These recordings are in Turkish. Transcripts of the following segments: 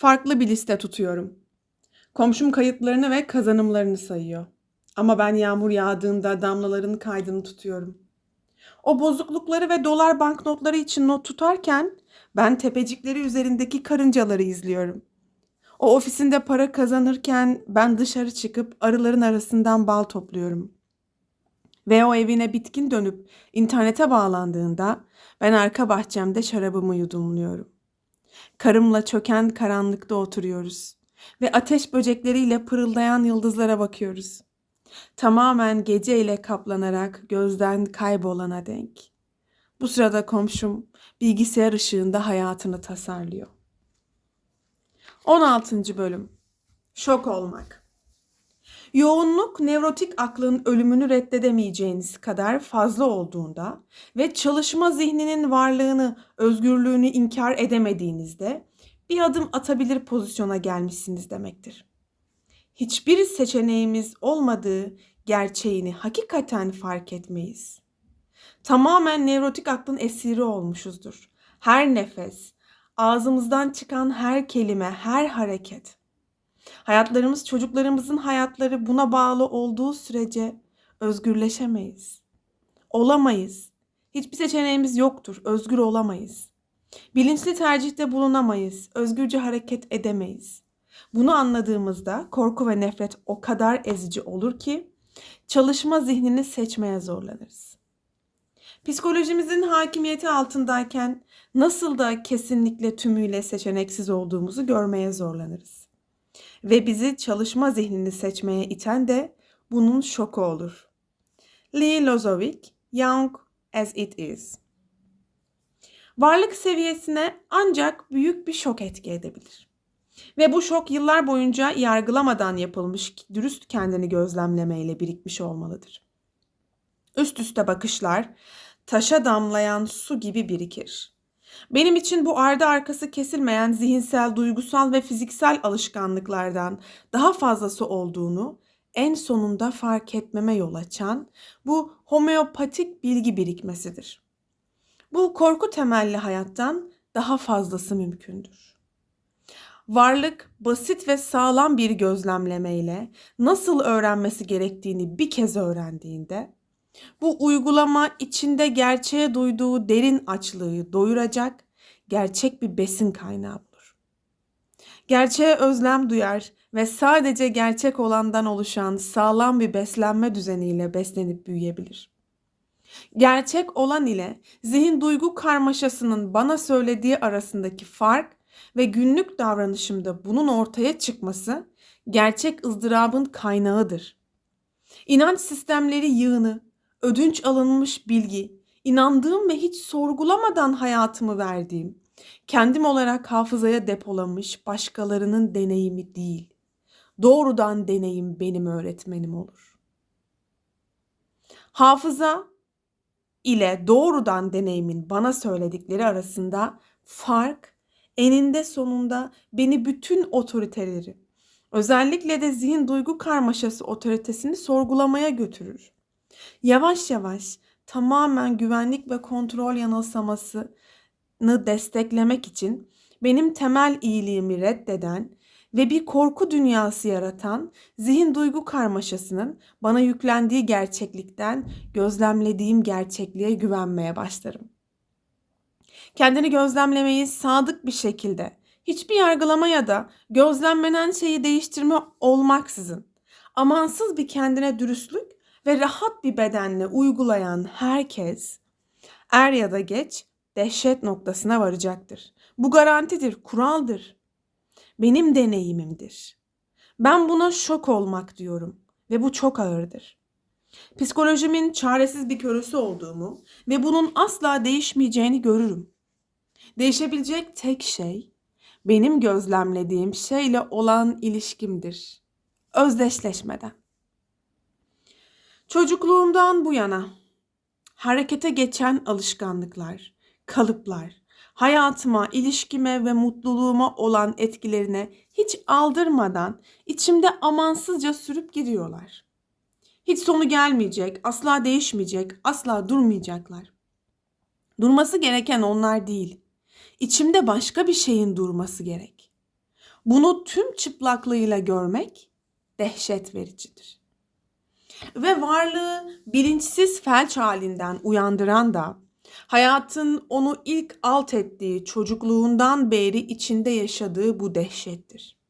Farklı bir liste tutuyorum. Komşum kayıtlarını ve kazanımlarını sayıyor. Ama ben yağmur yağdığında damlaların kaydını tutuyorum. O bozuklukları ve dolar banknotları için not tutarken ben tepecikleri üzerindeki karıncaları izliyorum. O ofisinde para kazanırken ben dışarı çıkıp arıların arasından bal topluyorum. Ve o evine bitkin dönüp internete bağlandığında ben arka bahçemde şarabımı yudumluyorum. Karımla çöken karanlıkta oturuyoruz ve ateş böcekleriyle pırıldayan yıldızlara bakıyoruz. Tamamen geceyle kaplanarak gözden kaybolana denk. Bu sırada komşum bilgisayar ışığında hayatını tasarlıyor. 16. bölüm. Şok olmak. Yoğunluk nevrotik aklın ölümünü reddedemeyeceğiniz kadar fazla olduğunda ve çalışma zihninin varlığını, özgürlüğünü inkar edemediğinizde bir adım atabilir pozisyona gelmişsiniz demektir. Hiçbir seçeneğimiz olmadığı gerçeğini hakikaten fark etmeyiz. Tamamen nevrotik aklın esiri olmuşuzdur. Her nefes, ağzımızdan çıkan her kelime, her hareket. Hayatlarımız, çocuklarımızın hayatları buna bağlı olduğu sürece özgürleşemeyiz. Olamayız. Hiçbir seçeneğimiz yoktur. Özgür olamayız. Bilinçli tercihte bulunamayız. Özgürce hareket edemeyiz. Bunu anladığımızda korku ve nefret o kadar ezici olur ki çalışma zihnini seçmeye zorlanırız. Psikolojimizin hakimiyeti altındayken nasıl da kesinlikle tümüyle seçeneksiz olduğumuzu görmeye zorlanırız. Ve bizi çalışma zihnini seçmeye iten de bunun şoku olur. Lee Lozovic, Young as It Is Varlık seviyesine ancak büyük bir şok etki edebilir. Ve bu şok yıllar boyunca yargılamadan yapılmış dürüst kendini gözlemlemeyle birikmiş olmalıdır. Üst üste bakışlar taşa damlayan su gibi birikir. Benim için bu ardı arkası kesilmeyen zihinsel, duygusal ve fiziksel alışkanlıklardan daha fazlası olduğunu en sonunda fark etmeme yol açan bu homeopatik bilgi birikmesidir. Bu korku temelli hayattan daha fazlası mümkündür. Varlık basit ve sağlam bir gözlemlemeyle nasıl öğrenmesi gerektiğini bir kez öğrendiğinde bu uygulama içinde gerçeğe duyduğu derin açlığı doyuracak gerçek bir besin kaynağı bulur. Gerçeğe özlem duyar ve sadece gerçek olandan oluşan sağlam bir beslenme düzeniyle beslenip büyüyebilir. Gerçek olan ile zihin duygu karmaşasının bana söylediği arasındaki fark ve günlük davranışımda bunun ortaya çıkması gerçek ızdırabın kaynağıdır. İnanç sistemleri yığını, ödünç alınmış bilgi, inandığım ve hiç sorgulamadan hayatımı verdiğim, kendim olarak hafızaya depolamış başkalarının deneyimi değil. Doğrudan deneyim benim öğretmenim olur. Hafıza ile doğrudan deneyimin bana söyledikleri arasında fark eninde sonunda beni bütün otoriteleri, özellikle de zihin duygu karmaşası otoritesini sorgulamaya götürür. Yavaş yavaş tamamen güvenlik ve kontrol yanılsamasını desteklemek için benim temel iyiliğimi reddeden ve bir korku dünyası yaratan zihin duygu karmaşasının bana yüklendiği gerçeklikten gözlemlediğim gerçekliğe güvenmeye başlarım. Kendini gözlemlemeyi sadık bir şekilde, hiçbir yargılama ya da gözlemlenen şeyi değiştirme olmaksızın, amansız bir kendine dürüstlük ve rahat bir bedenle uygulayan herkes er ya da geç dehşet noktasına varacaktır. Bu garantidir, kuraldır. Benim deneyimimdir. Ben buna şok olmak diyorum ve bu çok ağırdır. Psikolojimin çaresiz bir körüsü olduğumu ve bunun asla değişmeyeceğini görürüm. Değişebilecek tek şey benim gözlemlediğim şeyle olan ilişkimdir. Özdeşleşmeden. Çocukluğumdan bu yana harekete geçen alışkanlıklar, kalıplar, hayatıma, ilişkime ve mutluluğuma olan etkilerine hiç aldırmadan içimde amansızca sürüp gidiyorlar. Hiç sonu gelmeyecek, asla değişmeyecek, asla durmayacaklar. Durması gereken onlar değil. İçimde başka bir şeyin durması gerek. Bunu tüm çıplaklığıyla görmek dehşet vericidir. Ve varlığı bilinçsiz felç halinden uyandıran da hayatın onu ilk alt ettiği çocukluğundan beri içinde yaşadığı bu dehşettir.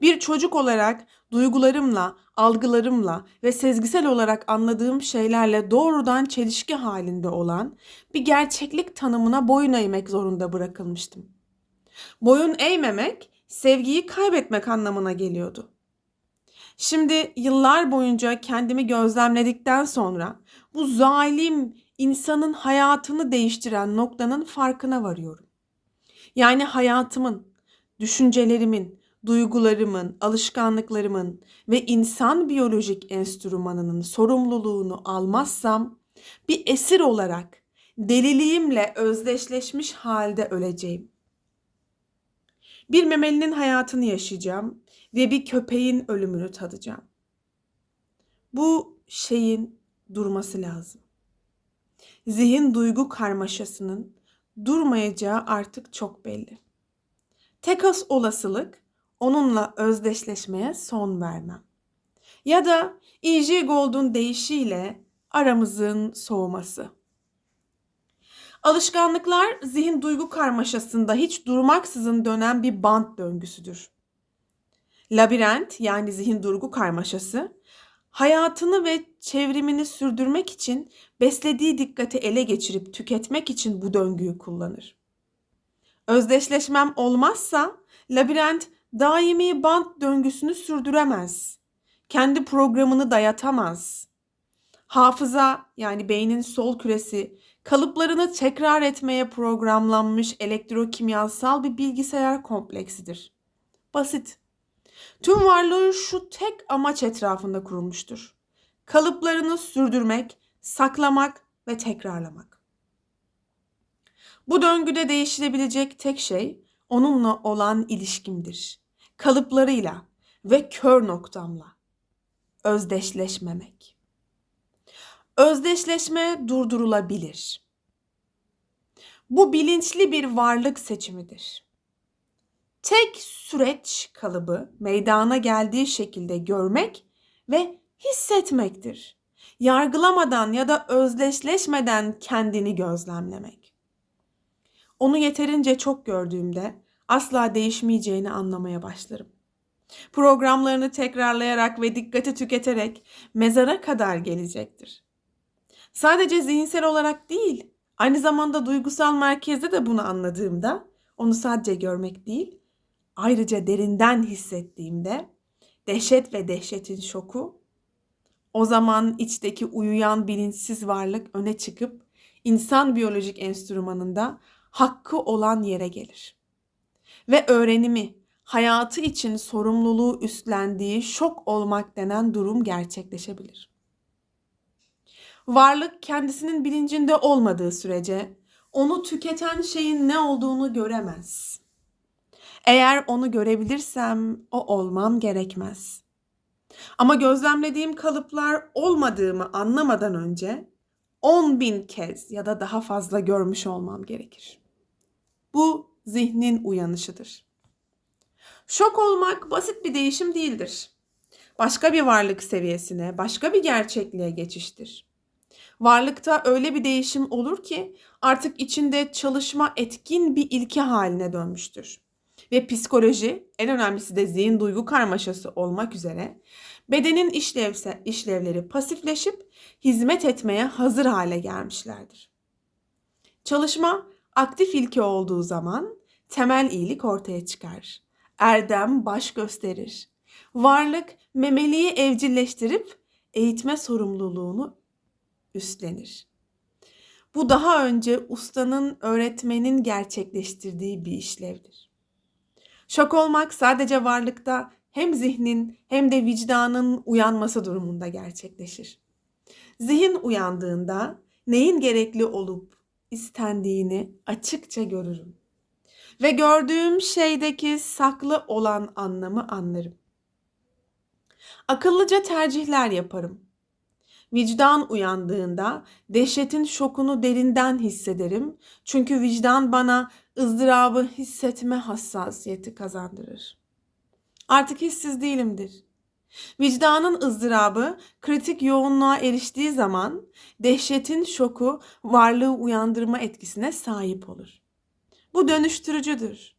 Bir çocuk olarak duygularımla, algılarımla ve sezgisel olarak anladığım şeylerle doğrudan çelişki halinde olan bir gerçeklik tanımına boyun eğmek zorunda bırakılmıştım. Boyun eğmemek sevgiyi kaybetmek anlamına geliyordu. Şimdi yıllar boyunca kendimi gözlemledikten sonra bu zalim insanın hayatını değiştiren noktanın farkına varıyorum. Yani hayatımın, düşüncelerimin, duygularımın, alışkanlıklarımın ve insan biyolojik enstrümanının sorumluluğunu almazsam bir esir olarak deliliğimle özdeşleşmiş halde öleceğim. Bir memelinin hayatını yaşayacağım ve bir köpeğin ölümünü tadacağım. Bu şeyin durması lazım. Zihin duygu karmaşasının durmayacağı artık çok belli. Tek olasılık onunla özdeşleşmeye son vermem. Ya da E.J. Gould'un deyişiyle aramızın soğuması. Alışkanlıklar zihin duygu karmaşasında hiç durmaksızın dönen bir bant döngüsüdür. Labirent yani zihin duygu karmaşası hayatını ve çevrimini sürdürmek için beslediği dikkati ele geçirip tüketmek için bu döngüyü kullanır. Özdeşleşmem olmazsa labirent daimi bant döngüsünü sürdüremez. Kendi programını dayatamaz. Hafıza yani beynin sol küresi kalıplarını tekrar etmeye programlanmış elektrokimyasal bir bilgisayar kompleksidir. Basit. Tüm varlığı şu tek amaç etrafında kurulmuştur. Kalıplarını sürdürmek, saklamak ve tekrarlamak. Bu döngüde değişilebilecek tek şey onunla olan ilişkimdir. Kalıplarıyla ve kör noktamla özdeşleşmemek. Özdeşleşme durdurulabilir. Bu bilinçli bir varlık seçimidir. Tek süreç kalıbı meydana geldiği şekilde görmek ve hissetmektir. Yargılamadan ya da özdeşleşmeden kendini gözlemlemek. Onu yeterince çok gördüğümde asla değişmeyeceğini anlamaya başlarım. Programlarını tekrarlayarak ve dikkati tüketerek mezara kadar gelecektir. Sadece zihinsel olarak değil, aynı zamanda duygusal merkezde de bunu anladığımda onu sadece görmek değil, ayrıca derinden hissettiğimde dehşet ve dehşetin şoku o zaman içteki uyuyan bilinçsiz varlık öne çıkıp insan biyolojik enstrümanında hakkı olan yere gelir. Ve öğrenimi, hayatı için sorumluluğu üstlendiği şok olmak denen durum gerçekleşebilir. Varlık kendisinin bilincinde olmadığı sürece onu tüketen şeyin ne olduğunu göremez. Eğer onu görebilirsem o olmam gerekmez. Ama gözlemlediğim kalıplar olmadığımı anlamadan önce 10 bin kez ya da daha fazla görmüş olmam gerekir. Bu zihnin uyanışıdır. Şok olmak basit bir değişim değildir. Başka bir varlık seviyesine, başka bir gerçekliğe geçiştir. Varlıkta öyle bir değişim olur ki artık içinde çalışma etkin bir ilke haline dönmüştür. Ve psikoloji, en önemlisi de zihin duygu karmaşası olmak üzere bedenin işlevse, işlevleri pasifleşip hizmet etmeye hazır hale gelmişlerdir. Çalışma aktif ilke olduğu zaman temel iyilik ortaya çıkar. Erdem baş gösterir. Varlık memeliği evcilleştirip eğitme sorumluluğunu üstlenir. Bu daha önce ustanın, öğretmenin gerçekleştirdiği bir işlevdir. Şok olmak sadece varlıkta hem zihnin hem de vicdanın uyanması durumunda gerçekleşir. Zihin uyandığında neyin gerekli olup istendiğini açıkça görürüm. Ve gördüğüm şeydeki saklı olan anlamı anlarım. Akıllıca tercihler yaparım. Vicdan uyandığında dehşetin şokunu derinden hissederim. Çünkü vicdan bana ızdırabı hissetme hassasiyeti kazandırır. Artık hissiz değilimdir. Vicdanın ızdırabı kritik yoğunluğa eriştiği zaman dehşetin şoku varlığı uyandırma etkisine sahip olur. Bu dönüştürücüdür.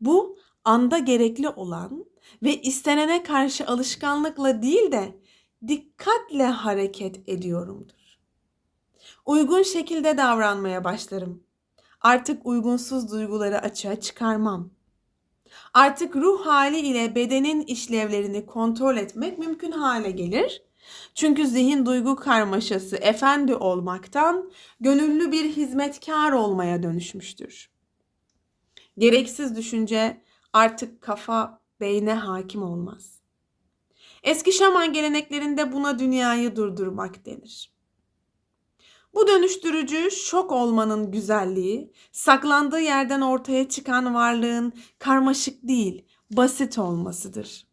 Bu anda gerekli olan ve istenene karşı alışkanlıkla değil de dikkatle hareket ediyorumdur. Uygun şekilde davranmaya başlarım. Artık uygunsuz duyguları açığa çıkarmam. Artık ruh hali ile bedenin işlevlerini kontrol etmek mümkün hale gelir. Çünkü zihin duygu karmaşası efendi olmaktan gönüllü bir hizmetkar olmaya dönüşmüştür. Gereksiz düşünce artık kafa beyne hakim olmaz. Eski şaman geleneklerinde buna dünyayı durdurmak denir. Bu dönüştürücü şok olmanın güzelliği, saklandığı yerden ortaya çıkan varlığın karmaşık değil, basit olmasıdır.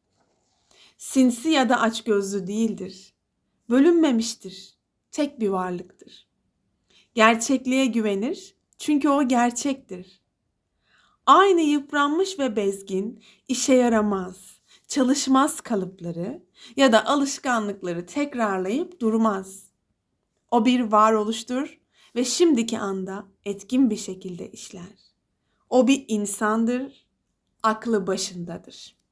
Sinsi ya da açgözlü değildir. Bölünmemiştir. Tek bir varlıktır. Gerçekliğe güvenir çünkü o gerçektir. Aynı yıpranmış ve bezgin, işe yaramaz, çalışmaz kalıpları ya da alışkanlıkları tekrarlayıp durmaz. O bir varoluştur ve şimdiki anda etkin bir şekilde işler. O bir insandır, aklı başındadır.